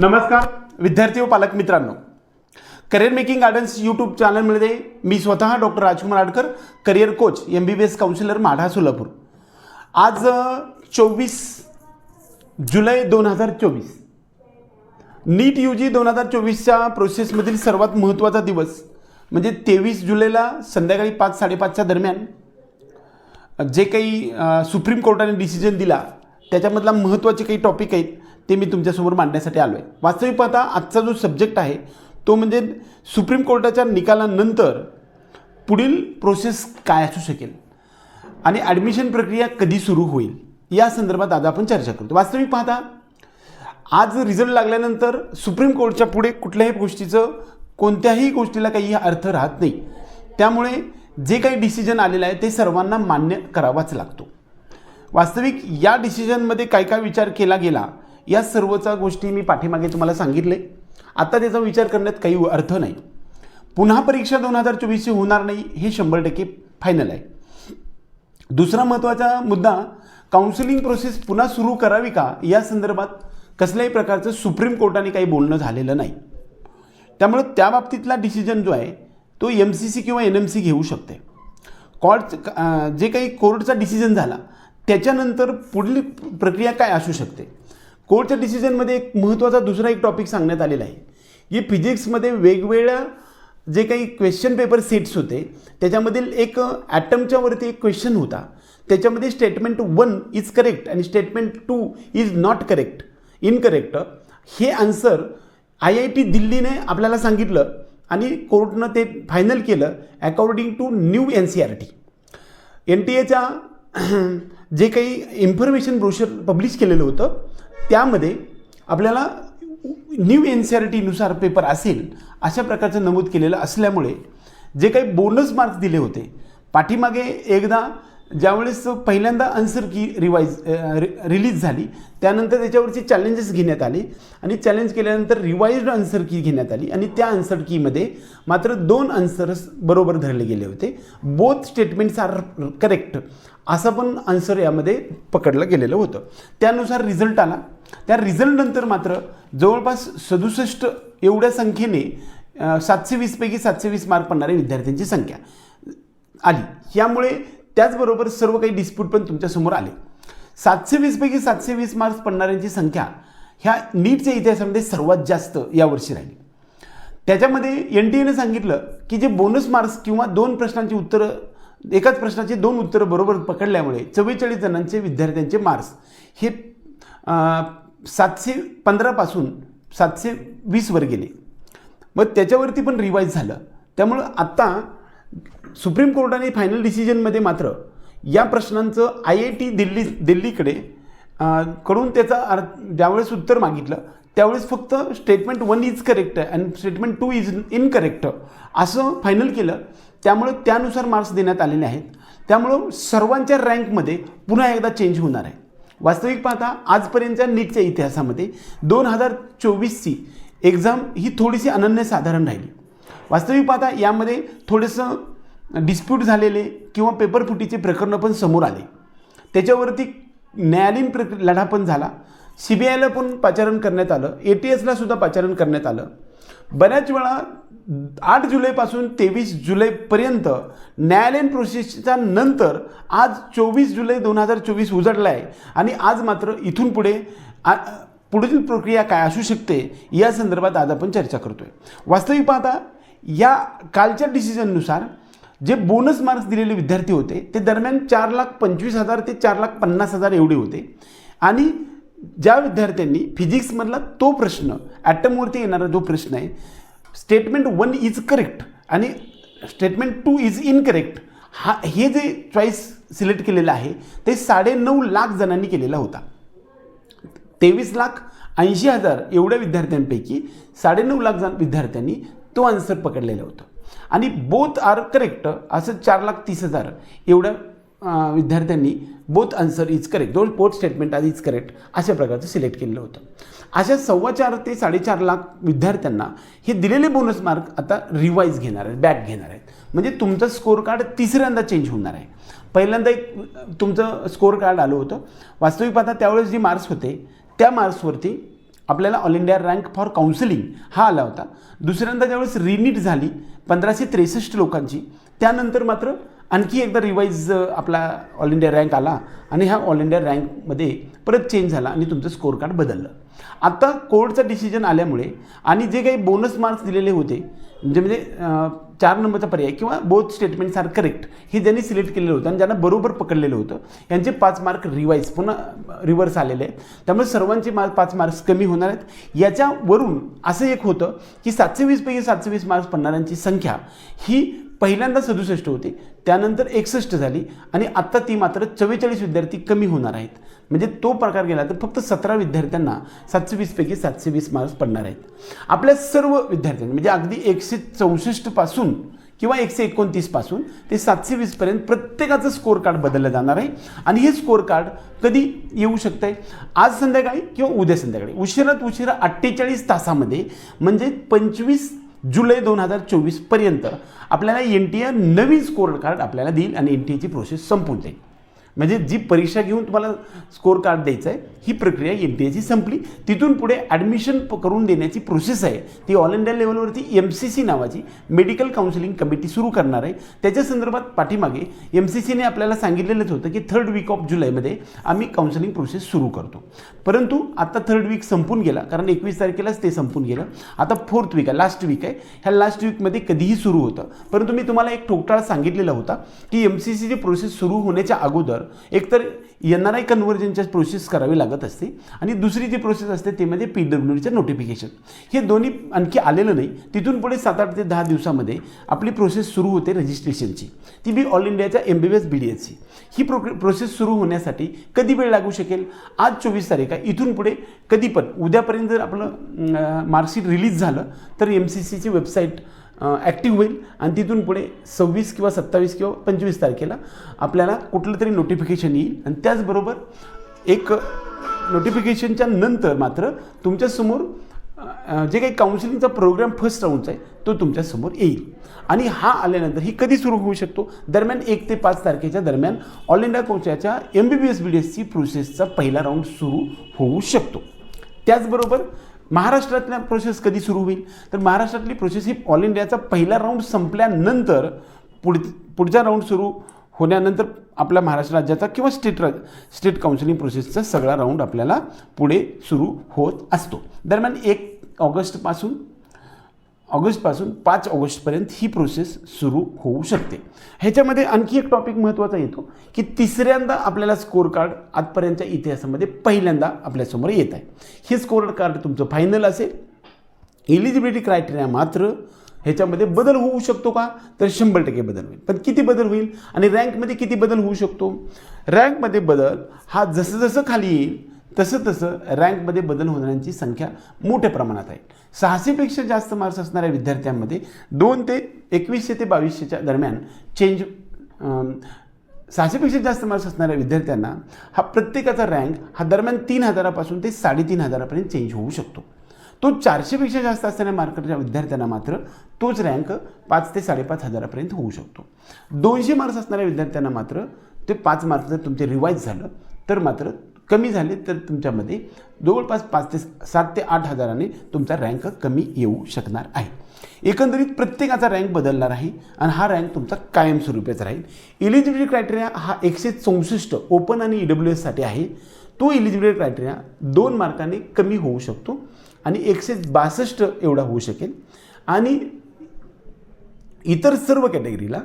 नमस्कार विद्यार्थी व पालक मित्रांनो. करिअर मेकिंग गार्डन्स यूट्यूब चॅनलमध्ये मी स्वतः doctor Rajkumar Adkar career coach M B B S counsellor Madha Solapur. आज चोवीस जुलै दोन हजार चोवीस. नीट यू जी दोन हजार चोवीसच्या प्रोसेसमधील सर्वात महत्त्वाचा दिवस म्हणजे तेवीस जुलैला संध्याकाळी पाच साडेपाचच्या दरम्यान जे काही सुप्रीम कोर्टाने डिसिजन दिला त्याच्यामधला महत्त्वाचे काही टॉपिक आहेत ते मी तुमच्यासमोर मांडण्यासाठी आलो आहे वास्तविक पाहता आजचा जो सब्जेक्ट आहे तो म्हणजे सुप्रीम कोर्टाच्या निकालानंतर पुढील प्रोसेस काय असू शकेल? आणि ॲडमिशन प्रक्रिया कधी सुरू होईल? या संदर्भात आज आपण चर्चा करतो. वास्तविक पाहता आज रिझल्ट लागल्यानंतर सुप्रीम कोर्टच्या पुढे कुठल्याही गोष्टीचं कोणत्याही गोष्टीला काही अर्थ राहत नाही. त्यामुळे जे काही डिसिजन आलेलं आहे ते सर्वांना मान्य करावाच लागतो. वास्तविक या डिसिजनमध्ये काय काय विचार केला गेला या सर्वचा गोष्टी मी पाठीमागे तुम्हाला सांगितले. आता त्याचा विचार करण्यात काही अर्थ नाही. पुन्हा परीक्षा दोन हजार चोवीसची होणार नाही हे शंभर टक्के फायनल आहे. दुसरा महत्त्वाचा मुद्दा काउन्सिलिंग प्रोसेस पुन्हा सुरू करावी का? या संदर्भात कसल्याही प्रकारचं सुप्रीम कोर्टाने काही बोलणं झालेलं नाही. त्यामुळं त्या बाबतीतला डिसिजन जो आहे तो एम सी सी किंवा एन एम सी घेऊ शकते. कॉर्ट जे काही कोर्टचा डिसिजन झाला त्याच्यानंतर पुढील प्रक्रिया काय असू शकते? कोर्टच्या डिसिजनमध्ये एक महत्त्वाचा दुसरा एक टॉपिक सांगण्यात आलेला आहे. की फिजिक्समध्ये वेगवेगळ्या जे काही क्वेश्चन पेपर सेट्स होते त्याच्यामधील एक ॲटमच्या वरती एक क्वेश्चन होता. त्याच्यामध्ये स्टेटमेंट वन इज करेक्ट आणि statement two is not correct incorrect. हे आन्सर आय आय टी दिल्लीने आपल्याला सांगितलं आणि कोर्टनं ते फायनल केलं according to new N C R T. N T एच्या जे काही इन्फॉर्मेशन ब्रोशर पब्लिश केलेलं होतं त्यामध्ये आपल्याला न्यू एन सी आर टीनुसार पेपर असेल अशा प्रकारचं नमूद केलेलं असल्यामुळे जे काही बोनस मार्क्स दिले होते पाठीमागे एकदा ज्यावेळेस पहिल्यांदा आन्सर की रिवाईज रिलीज झाली त्यानंतर त्याच्यावरची चॅलेंजेस घेण्यात आले आणि चॅलेंज केल्यानंतर रिवाईज्ड आन्सर की घेण्यात आली आणि त्या आन्सर कीमध्ये मात्र दोन आन्सर्स बरोबर धरले गेले होते. बोथ स्टेटमेंट्स आर करेक्ट असं पण आन्सर यामध्ये पकडलं गेलेलं होतं. त्यानुसार रिझल्ट आला. त्या रिझल्टनंतर मात्र जवळपास सदुसष्ट एवढ्या संख्येने सातशे वीसपैकी सातशे वीस मार्क पडणाऱ्या विद्यार्थ्यांची संख्या आली. यामुळे त्याचबरोबर सर्व काही डिस्प्यूट पण तुमच्यासमोर आले. सातशे वीसपैकी सातशे वीस मार्क्स पडणाऱ्यांची संख्या ह्या नीटच्या इतिहासामध्ये सर्वात जास्त यावर्षी राहिली. त्याच्यामध्ये एन टी एनं सांगितलं की जे बोनस मार्क्स किंवा दोन प्रश्नांची उत्तरं एकाच प्रश्नाची दोन उत्तरं बरोबर पकडल्यामुळे चव्वेचाळीस जणांचे विद्यार्थ्यांचे मार्क्स हे सातशे पंधरापासून सातशे वीसवर गेले. मग त्याच्यावरती पण रिवाईज झालं. त्यामुळं आत्ता सुप्रीम कोर्टाने फायनल डिसिजनमध्ये मात्र या प्रश्नांचं आय आय टी दिल्ली दिल्लीकडे कडून त्याचा अर्थ ज्यावेळेस उत्तर मागितलं त्यावेळेस फक्त स्टेटमेंट वन इज करेक्ट आहे आणि स्टेटमेंट टू इज इनकरेक्ट असं फायनल केलं. त्यामुळे त्यानुसार मार्क्स देण्यात आलेले आहेत. त्यामुळं सर्वांच्या रँकमध्ये पुन्हा एकदा चेंज होणार आहे. वास्तविक पाहता आजपर्यंतच्या नीटच्या इतिहासामध्ये दोन हजार चोवीसची एक्झाम ही थोडीशी अनन्यसाधारण राहिली. वास्तविक पाहता यामध्ये थोडंसं डिस्प्यूट झालेले किंवा पेपर फुटीचे प्रकरणं पण समोर आले. त्याच्यावरती न्यायालयीन प्रक लढा पण झाला. सी बी आयला पण पाचारण करण्यात आलं. ए टी एसला सुद्धा पाचारण करण्यात आलं. बऱ्याच वेळा आठ जुलैपासून तेवीस जुलैपर्यंत न्यायालयीन प्रोसेसच्या नंतर आज चोवीस जुलै दोन हजार चोवीस उजडला आहे. आणि आज मात्र इथून पुढे आ पुढील प्रक्रिया काय असू शकते या संदर्भात आज आपण चर्चा करतोय. वास्तविक पाहता या कालच्या डिसिजननुसार जे बोनस मार्क्स दिलेले विद्यार्थी होते ते दरम्यान चार लाख पंचवीस हजार ते चार लाख पन्नास हजार एवढे होते. आणि ज्या विद्यार्थ्यांनी फिजिक्समधला तो प्रश्न ॲटमवरती येणारा जो प्रश्न आहे स्टेटमेंट वन इज करेक्ट आणि स्टेटमेंट टू इज इनकरेक्ट हा हे जे चॉईस सिलेक्ट केलेलं आहे ते साडेनऊ लाख जणांनी केलेला होता. तेवीस लाख ऐंशी हजार एवढ्या विद्यार्थ्यांपैकी साडेनऊ लाख जण विद्यार्थ्यांनी तो आन्सर पकडलेला होता. आणि बोथ आर करेक्ट असं चार लाख तीस हजार. एवढं विद्यार्थ्यांनी बोथ आन्सर इज करेक्ट दोन बोथ स्टेटमेंट आज इज करेक्ट अशा प्रकारचं सिलेक्ट केलेलं होतं. अशा सव्वा चार ते साडेचार लाख विद्यार्थ्यांना हे दिलेले बोनस मार्क आता रिवाईज घेणार आहेत बॅक घेणार आहेत. म्हणजे तुमचं स्कोअर कार्ड तिसऱ्यांदा चेंज होणार आहे. पहिल्यांदा एक तुमचं स्कोअर कार्ड आलं होतं. वास्तविक पाहता त्यावेळेस जे मार्क्स होते त्या मार्क्सवरती आपल्याला all India rank for counselling हा आला होता. दुसऱ्यांदा ज्यावेळेस रिनीट झाली पंधराशे त्रेसष्ट लोकांची त्यानंतर मात्र आणखी एकदा रिवाईज आपला ऑल इंडिया रँक आला आणि ह्या ऑल इंडिया रँकमध्ये परत चेंज झाला आणि तुमचं स्कोअर कार्ड बदललं. आता कोर्टचं डिसिजन आल्यामुळे आणि जे काही बोनस मार्क्स दिलेले होते म्हणजे म्हणजे चार नंबरचा पर्याय किंवा बोथ स्टेटमेंट्स आर करेक्ट हे ज्यांनी सिलेक्ट केलेलं होतं आणि ज्यांना बरोबर पकडलेलं होतं यांचे पाच मार्क रिवाईज पुन्हा रिव्हर्स आलेले आहेत. त्यामुळे सर्वांचे मार्क पाच मार्क्स कमी होणार आहेत. याच्यावरून असं एक होतं की सातशे वीसपैकी सातशे वीस मार्क्स पडणाऱ्यांची संख्या ही पहिल्यांदा सदुसष्ट होती. त्यानंतर एकसष्ट झाली आणि आत्ता ती मात्र चव्वेचाळीस विद्यार्थी कमी होणार आहेत. म्हणजे तो प्रकार गेला तर फक्त सतरा विद्यार्थ्यांना सातशे वीसपैकी सातशे वीस मार्क्स पडणार आहेत. आपल्या सर्व विद्यार्थ्यांनी म्हणजे अगदी एकशे चौसष्टपासून किंवा एकशे एकोणतीसपासून ते सातशे वीसपर्यंत प्रत्येकाचं स्कोअर कार्ड बदललं जाणार आहे. आणि हे स्कोर कार्ड कधी येऊ शकतं आहे आज संध्याकाळी किंवा उद्या संध्याकाळी? उशिरात उशिरा अठ्ठेचाळीस तासामध्ये म्हणजे पंचवीस जुलै दोन हजार चोवीसपर्यंत आपल्याला एन टी ए नवीन स्कोर कार्ड आपल्याला देईल आणि एन टी एची प्रोसेस संपून जाईल. म्हणजे जी परीक्षा घेऊन तुम्हाला स्कोअर कार्ड द्यायचं आहे ही प्रक्रिया एम पी एची संपली. तिथून पुढे ॲडमिशन करून देण्याची प्रोसेस आहे. ती ऑल इंडिया लेवलवरती एम सी सी नावाची मेडिकल काउन्सिलिंग कमिटी सुरू करणार आहे. त्याच्या संदर्भात पाठीमागे एम सी सीने आपल्याला सांगितलेलंच होतं की थर्ड वीक ऑफ जुलैमध्ये आम्ही काउन्सिलिंग प्रोसेस सुरू करतो. परंतु आता थर्ड वीक संपून गेला कारण एकवीस तारखेलाच ते संपून गेलं. आता फोर्थ वीक आहे लास्ट वीक आहे. ह्या लास्ट वीकमध्ये कधीही सुरू होतं. परंतु मी तुम्हाला एक ठोकटाळा सांगितलेला होता की एम सी सीची प्रोसेस सुरू होण्याच्या अगोदर एकतर एन आर आय कन्व्हर्जनच्या प्रोसेस करावी लागत असते आणि दुसरी जी प्रोसेस असते ते म्हणजे पी डब्ल्यू डीचं नोटिफिकेशन हे दोन्ही आणखी आलेलं नाही. तिथून पुढे सात आठ ते दहा दिवसामध्ये आपली प्रोसेस सुरू होते रजिस्ट्रेशनची ती बी ऑल इंडियाच्या M B B S B D एसची ही प्रो प्रोसेस सुरू होण्यासाठी कधी वेळ लागू शकेल? आज चोवीस तारीख आहे. इथून पुढे कधी पण उद्यापर्यंत जर आपलं मार्कशीट रिलीज झालं तर एम सी सीची वेबसाईट ॲक्टिव्ह होईल. आणि तिथून पुढे सव्वीस किंवा सत्तावीस किंवा पंचवीस तारखेला आपल्याला कुठलं तरी नोटिफिकेशन येईल. आणि त्याचबरोबर एक नोटिफिकेशनच्या नंतर मात्र तुमच्यासमोर जे काही काउन्सिलिंगचा प्रोग्राम फर्स्ट राऊंडचा आहे तो तुमच्यासमोर येईल. आणि हा आल्यानंतर ही कधी सुरू होऊ शकतो? दरम्यान एक ते पाच तारखेच्या दरम्यान all India कोचाच्या M B B S B D एसची प्रोसेसचा पहिला राऊंड सुरू होऊ शकतो. त्याचबरोबर महाराष्ट्रातल्या प्रोसेस कधी सुरू होईल? तर महाराष्ट्रातली प्रोसेस ही ऑल इंडियाचा पहिला राऊंड संपल्यानंतर पुढ पुढचा राऊंड सुरू होण्यानंतर आपल्या महाराष्ट्र राज्याचा किंवा स्टेट राज स्टेट काउन्सिलिंग प्रोसेसचा सगळा राऊंड आपल्याला पुढे सुरू होत असतो. दरम्यान एक ऑगस्टपासून ऑगस्टपासून पाच ऑगस्टपर्यंत ही प्रोसेस सुरू होऊ शकते. ह्याच्यामध्ये आणखी एक टॉपिक महत्त्वाचा येतो की तिसऱ्यांदा आपल्याला स्कोअर कार्ड आजपर्यंतच्या इतिहासामध्ये पहिल्यांदा आपल्यासमोर येत आहे. हे स्कोअर कार्ड तुमचं फायनल असेल. एलिजिबिलिटी क्रायटेरिया मात्र ह्याच्यामध्ये बदल होऊ शकतो का? तर शंभर टक्के बदल होईल. पण किती बदल होईल आणि रँकमध्ये किती बदल होऊ शकतो? रँकमध्ये बदल हा जसं जसं खाली येईल तसं तसं रँकमध्ये बदल होणाऱ्यांची संख्या मोठ्या प्रमाणात आहे. सहाशेपेक्षा जास्त मार्क्स असणाऱ्या विद्यार्थ्यांमध्ये दोन ते एकवीसशे ते बावीसशेच्या दरम्यान चेंज सहाशेपेक्षा जास्त मार्क्स असणाऱ्या विद्यार्थ्यांना हा प्रत्येकाचा रँक हा दरम्यान तीन हजारापासून ते साडेतीन हजारापर्यंत चेंज होऊ शकतो. तो चारशेपेक्षा जास्त असणाऱ्या मार्कच्या विद्यार्थ्यांना मात्र तोच रँक पाच ते साडेपाच हजारापर्यंत होऊ शकतो. दोनशे मार्क्स असणाऱ्या विद्यार्थ्यांना मात्र ते पाच मार्क्स जर तुमचे रिवाईज झालं तर मात्र कमी झाले तर तुमच्यामध्ये जवळपास पाच ते सात ते आठ हजाराने तुमचा रँक कमी येऊ शकणार आहे. एकंदरीत प्रत्येकाचा रँक बदलणार आहे आणि हा रँक तुमचा कायमस्वरूपीच राहील. इलिजिबिलिटी क्रायटेरिया हा एकशे चौसष्ट ओपन आणि ई डब्ल्यू एससाठी आहे. तो इलिजिबिलिटी क्रायटेरिया दोन मार्काने कमी होऊ शकतो आणि एकशे बासष्ट एवढा होऊ शकेल. आणि इतर सर्व कॅटेगरीला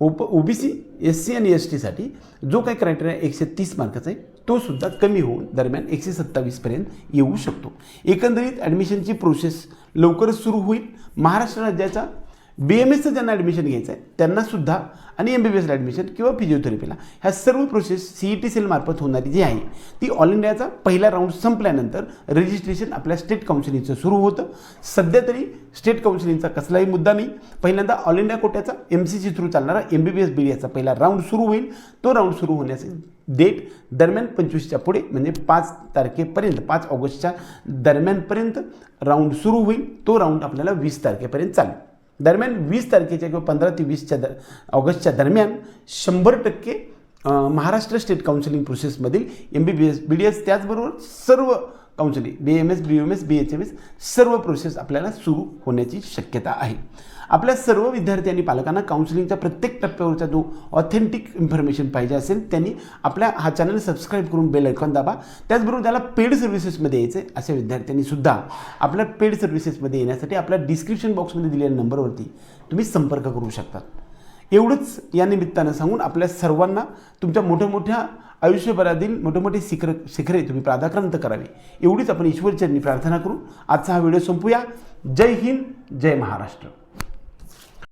ओप ओबीसी एस सी आणि एस टीसाठी जो काही क्रायटेरिया एकशे तीस मार्काचा आहे तो सुद्धा कमी होऊन दरम्यान एकशे सत्तावीसपर्यंत येऊ शकतो. एकंदरीत ॲडमिशनची प्रोसेस लवकरच सुरू होईल. महाराष्ट्र राज्याचा बी एम एसचं ज्यांना ॲडमिशन घ्यायचं आहे त्यांनासुद्धा आणि एम बी बी एसला ॲडमिशन किंवा फिजिओथेरपीला ह्या सर्व प्रोसेस सी ई टी सेलमार्फत होणारी जी आहे ती ऑल इंडियाचा पहिला राऊंड संपल्यानंतर रजिस्ट्रेशन आपल्या स्टेट काउन्सिलिंगचं सुरू होतं. सध्या तरी स्टेट काउन्सिलिंगचा कसलाही मुद्दा नाही. पहिल्यांदा ऑल इंडिया कोट्याचा एम सी सी थ्रू चालणारा M B B S B D याचा पहिला राऊंड सुरू होईल. तो राऊंड सुरू होण्याचे डेट दरम्यान पंचवीसच्या पुढे म्हणजे पाच तारखेपर्यंत पाच ऑगस्टच्या दरम्यानपर्यंत राऊंड सुरू होईल. तो राऊंड आपल्याला वीस तारखेपर्यंत चालेल. दरम्यान वीस तारखेच्या किंवा पंधरा ते वीसच्या दर ऑगस्टच्या दरम्यान शंभर टक्के Maharashtra state counselling प्रोसेसमधील M B B S B D S त्याचबरोबर सर्व counselling B M S B M S B H M S सर्व प्रोसेस आपल्याला सुरू होण्याची शक्यता आहे. आपल्या सर्व विद्यार्थी आणि पालकांना काउन्सिलिंगच्या प्रत्येक टप्प्यावरचा जो ऑथेंटिक इन्फॉर्मेशन पाहिजे असेल त्यांनी आपल्या हा चॅनल सबस्क्राईब करून बेल आयकॉन दाबा. त्याचबरोबर त्याला पेड सर्व्हिसेसमध्ये यायचं आहे अशा विद्यार्थ्यांनी सुद्धा आपल्या पेड सर्व्हिसेसमध्ये येण्यासाठी आपल्या डिस्क्रिप्शन बॉक्समध्ये दिलेल्या नंबरवरती तुम्ही संपर्क करू शकतात एवढंच या निमित्तानं सांगून आपल्या सर्वांना तुमच्या मोठ्या मोठ्या आयुष्यभरातील मोठे मोठे शिखर शिखरे तुम्ही प्राधाक्रांत करावी. एवढीच आपण ईश्वरचरणी प्रार्थना करू. आजचा हा व्हिडिओ संपूया. जय हिंद जय महाराष्ट्र.